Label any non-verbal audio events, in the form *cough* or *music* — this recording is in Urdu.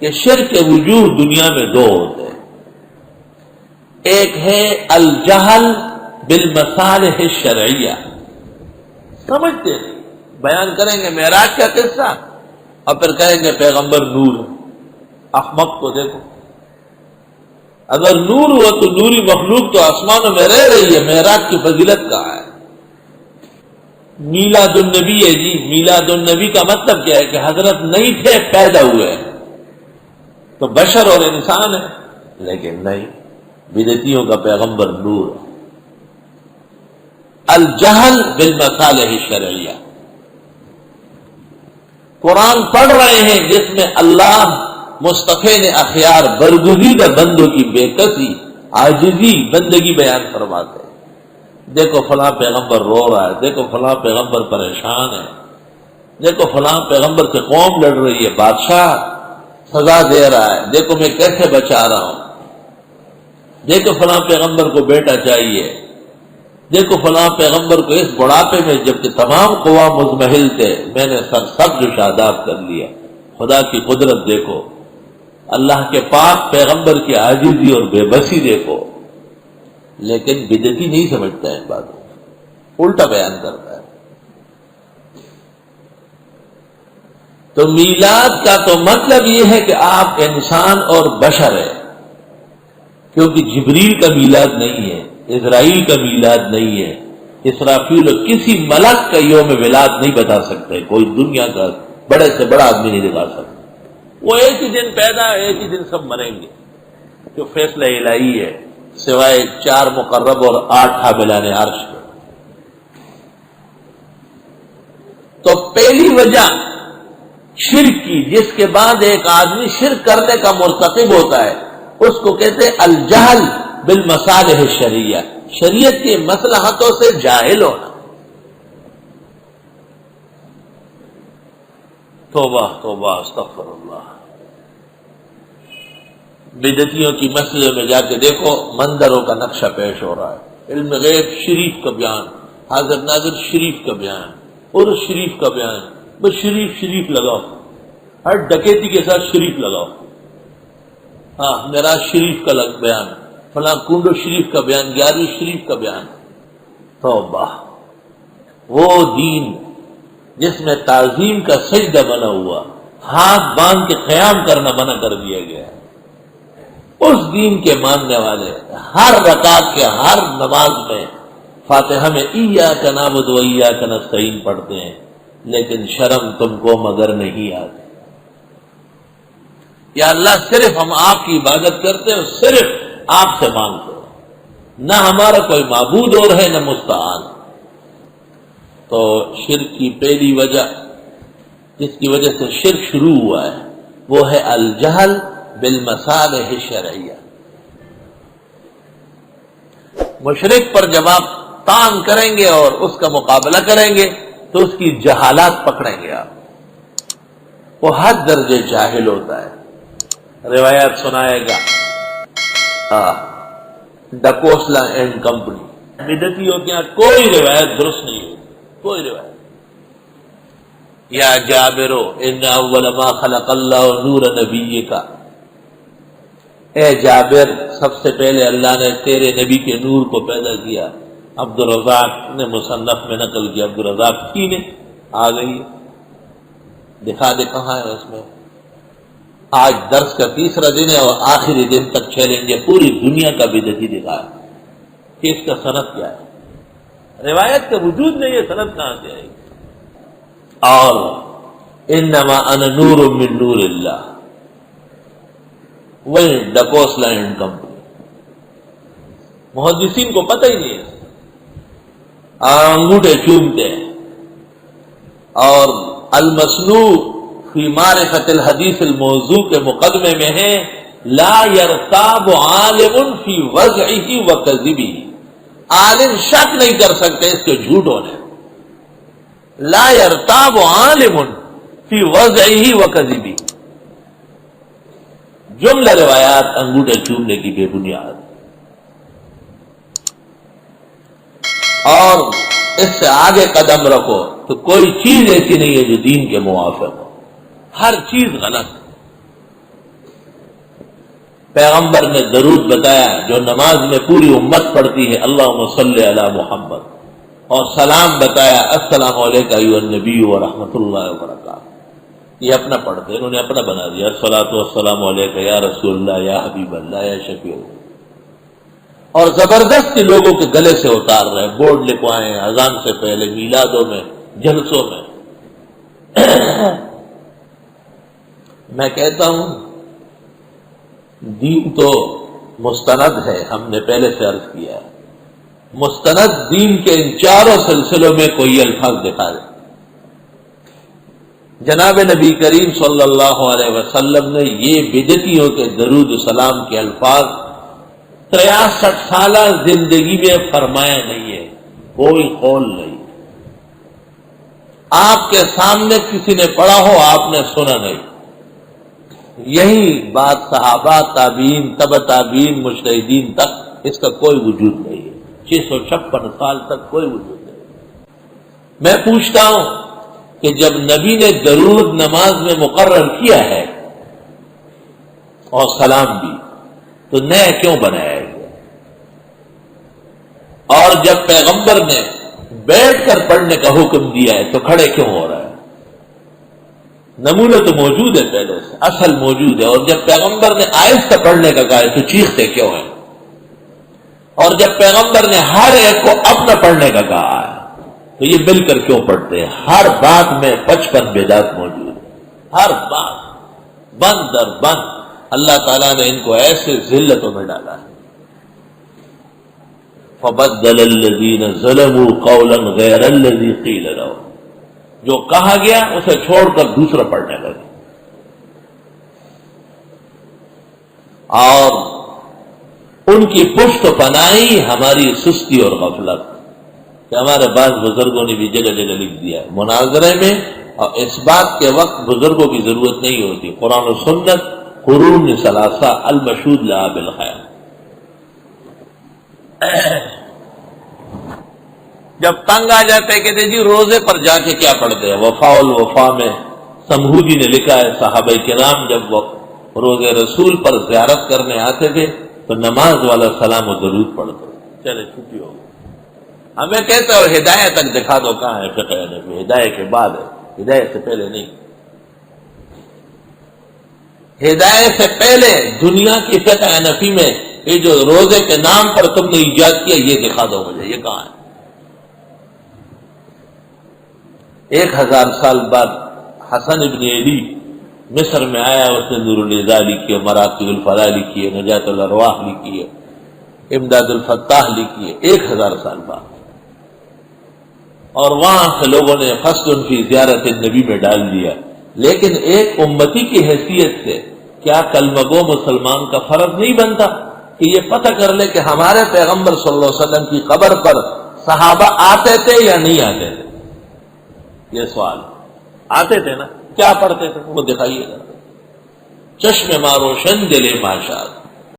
کہ شر کے وجوہ دنیا میں دو ہوتے ہیں۔ ایک ہے الجہل بالمصالح الشرعیہ۔ سمجھتے نہیں۔ بیان کریں گے معراج کا قصہ اور پھر کہیں گے پیغمبر نور۔ احمد کو دیکھو۔ اگر نور ہوا تو نوری مخلوق تو آسمانوں میں رہ رہی ہے۔ معراج کی فضیلت کہاں ہے؟ میلاد النبی ہے جی۔ میلاد النبی کا مطلب کیا ہے کہ حضرت نہیں تھے، پیدا ہوئے ہیں۔ تو بشر اور انسان ہے۔ لیکن نہیں بدتیوں کا پیغمبر نور۔ الجہل بالمصالح شرعیہ قرآن پڑھ رہے ہیں جس میں اللہ مصطفی نے اخیار برگزیدہ بندوں کی بے کسی آجزی بندگی بیان فرماتے دیکھو فلاں پیغمبر رو رہا ہے، دیکھو فلاں پیغمبر پریشان ہے۔ دیکھو فلاں پیغمبر سے قوم لڑ رہی ہے، بادشاہ۔ سزا دے رہا ہے۔ دیکھو میں کیسے بچا رہا ہوں۔ دیکھو فلاں پیغمبر کو بیٹا چاہیے۔ دیکھو فلاں پیغمبر کو اس بڑھاپے میں جبکہ تمام قوا مزمحل تھے، میں نے سر سب جو شاداب کر لیا۔ خدا کی قدرت دیکھو۔ اللہ کے پاک پیغمبر کی عاجزی اور بے بسی دیکھو۔ لیکن بدتی نہیں سمجھتا ہے بات الٹا بیان کرتا ہے تو میلاد کا تو مطلب یہ ہے کہ آپ انسان اور بشر ہے کیونکہ جبریل کا میلاد نہیں ہے، اسرائیل کا میلاد نہیں ہے، اسرافیل کسی ملک کا یوم ولاد نہیں بتا سکتے، کوئی دنیا کا بڑے سے بڑا آدمی نہیں دکھا سکتا۔ وہ ایک ہی دن پیدا، ایک ہی دن سب مریں گے۔ جو فیصلہ الہی ہے، سوائے چار مقرب اور آٹھ حاملان عرش تو پہلی وجہ شرک کی، جس کے بعد ایک آدمی شرک کرنے کا مرتکب ہوتا ہے۔ اس کو کہتے الجہل بالمصالح شریعہ شریعت کے مسلحتوں سے جاہل ہونا۔ توبہ توبہ، استغفر اللہ۔ بدتیوں کی مسئلے میں جا کے دیکھو، مندروں کا نقشہ پیش ہو رہا ہے۔ علم غیب شریف کا بیان۔ حاضر ناظر شریف کا بیان۔ اور شریف کا بیان۔ بس شریف شریف لگاؤ۔ ہر ڈکیتی کے ساتھ شریف لگاؤ۔ ہاں میرا شریف کا لگ بیان۔ فلاں کنڈو شریف کا بیان، گیارہویں شریف کا بیان۔ توبہ۔ وہ دین جس میں تعظیم کا سجدہ بنا ہوا، ہاتھ باندھ کے قیام کرنا منع کر دیا گیا۔ اس دین کے ماننے والے ہر رکعت کے ہر نماز میں فاتحہ میں ایا کا نام ادویا کا نسعین پڑھتے ہیں۔ لیکن شرم تم کو مگر نہیں آتی۔ یا اللہ صرف ہم آپ کی عبادت کرتے ہیں صرف آپ سے مانگتے نہ ہمارا کوئی معبود اور ہے، نہ مستعان۔ تو شرک کی پہلی وجہ، جس کی وجہ سے شرک شروع ہوا ہے، وہ ہے الجہل بالمسال شرعیہ مشرق پر جب آپ تان کریں گے اور اس کا مقابلہ کریں گے۔ تو اس کی جہالات پکڑیں گے آپ۔ وہ حد درجے جاہل ہوتا ہے۔ روایات سنائے گا۔ ڈکوسلا اینڈ کمپنی بدتیوں کے یہاں کوئی روایت درست نہیں ہوگی کوئی روایت۔ یا جابرو ان اول ما خلق اللہ نور نبی کا اے جابر، سب سے پہلے اللہ نے تیرے نبی کے نور کو پیدا کیا۔ عبد الرزاق نے مصنف میں نقل کیا عبد الرزاق کی نے، آ گئی۔ دکھا دے کہاں ہے اس میں۔ آج درس کا تیسرا دن ہے اور آخری دن تک چیلنج ہے، پوری دنیا کا بھی دکھی دکھا کہ اس کا صنعت کیا ہے؟ روایت کا وجود نہیں ہے، صنعت کہاں سے آئے گی اور انما ان نور من نور اللہ۔ وہی ڈکوس لائن کمپنی۔ محدثین کو پتہ ہی نہیں ہے۔ انگوٹھے چومتے ہیں۔ اور المسنو فی معرفت الحدیث الموضوع کے مقدمے میں ہے لا یرتاب عالم فی وضعی و کذبی عالم شک نہیں کر سکتے اس کے جھوٹ ہونے۔ لا یرتاب عالم فی وضعی و کذبی جملہ روایات انگوٹھے چومنے کی بے بنیاد۔ اور اس سے آگے قدم رکھو تو کوئی چیز ایسی نہیں ہے جو دین کے موافق ہو۔ ہر چیز غلط پیغمبر نے درود بتایا، جو نماز میں پوری امت پڑھتی ہے اللہ مسل علی محمد۔ اور سلام بتایا، السلام علیکم النبی و رحمۃ اللہ وبرکاتہ۔ یہ اپنا پڑھتے، انہوں نے اپنا بنا دیا۔ السلاۃ والسلام علیکم یا رسول اللہ، یا حبیب اللہ، یا شفیع اللہ۔ اور زبردستی لوگوں کے گلے سے اتار رہے بورڈ لکھوائے اذان سے پہلے، میلادوں میں، جلسوں میں۔ *coughs* میں کہتا ہوں، دین تو مستند ہے، ہم نے پہلے سے عرض کیا ہے۔ مستند دین کے ان چاروں سلسلوں میں کوئی الفاظ دکھا دے۔ جناب نبی کریم صلی اللہ علیہ وسلم نے یہ بدتیوں کے درود السلام کے الفاظ تریاسٹھ سالہ زندگی میں فرمایا نہیں ہے، کوئی قول نہیں۔ آپ کے سامنے کسی نے پڑھا ہو، آپ نے سنا نہیں۔ یہی بات صحابہ تابین تب تابین مشتحدین تک اس کا کوئی وجود نہیں ہے۔ چھ سو چھپن سال تک کوئی وجود نہیں۔ میں پوچھتا ہوں کہ جب نبی نے درود نماز میں مقرر کیا ہے اور سلام بھی تو نیا کیوں بنایا گیا اور جب پیغمبر نے بیٹھ کر پڑھنے کا حکم دیا ہے تو کھڑے کیوں ہو رہا ہے؟ نمونہ تو موجود ہے پہلے سے، اصل موجود ہے۔ اور جب پیغمبر نے آہستہ پڑھنے کا کہا ہے تو چیختے کیوں ہیں؟ اور جب پیغمبر نے ہر ایک کو اپنا پڑھنے کا کہا ہے تو یہ مل کر کیوں پڑھتے ہیں؟ ہر بات میں پچپن بیدات موجود ہے۔ ہر بات، بند در بند۔ اللہ تعالیٰ نے ان کو ایسے ذلتوں میں ڈالا ہے۔ فبدل الذین ظلموا قولا غیر الذی قیل لهم۔ جو کہا گیا اسے چھوڑ کر دوسرا پڑھنے لگے۔ اور ان کی پشت پنائی ہماری سستی اور غفلت۔ کہ ہمارے بعض بزرگوں نے بھی جگہ جگہ لکھ دیا مناظرے میں اور اس بات کے وقت بزرگوں کی ضرورت نہیں ہوتی۔ قرآن و سنت قرون ثلاثہ المشود لعاب الخیر جب تنگ آ جاتے کہتے جی روزے پر جا کے کیا پڑھتے ہیں؟ وفا الوفا میں سمہودی نے لکھا ہے، صحابہ کے نام جب وہ روز رسول پر زیارت کرنے آتے تھے تو نماز والا سلام و درود پڑھتے چلے، چھٹی ہو ہمیں کہتے اور ہدایت تک دکھا دو کہاں ہے فقہ نبی ہدایت کے بعد ہے۔ ہدایت سے پہلے نہیں۔ ہدایت سے پہلے دنیا کی فقہ نفی میں یہ جو روزے کے نام پر تم نے ایجاد کیا، یہ دکھا دو مجھے، یہ کہاں ہے؟ ایک ہزار سال بعد حسن ابن علی مصر میں آیا، اس نے نور الزا لکھی ہے مراکز الفلاح لکھی ہے نجات الرواح لکھی ہے امداد الفتاح لکھی ہے ایک ہزار سال بعد۔ اور وہاں سے لوگوں نے فسٹ ان کی زیارت نبی میں ڈال دیا۔ لیکن ایک امتی کی حیثیت سے کیا کلمگو مسلمان کا فرض نہیں بنتا کہ یہ پتہ کر لے کہ ہمارے پیغمبر صلی اللہ علیہ وسلم کی قبر پر صحابہ آتے تھے یا نہیں آتے تھے؟ یہ سوال آتے تھے نا؟ کیا پڑھتے تھے؟ وہ دکھائیے گا۔ چشم ماروشن دلے ماشاد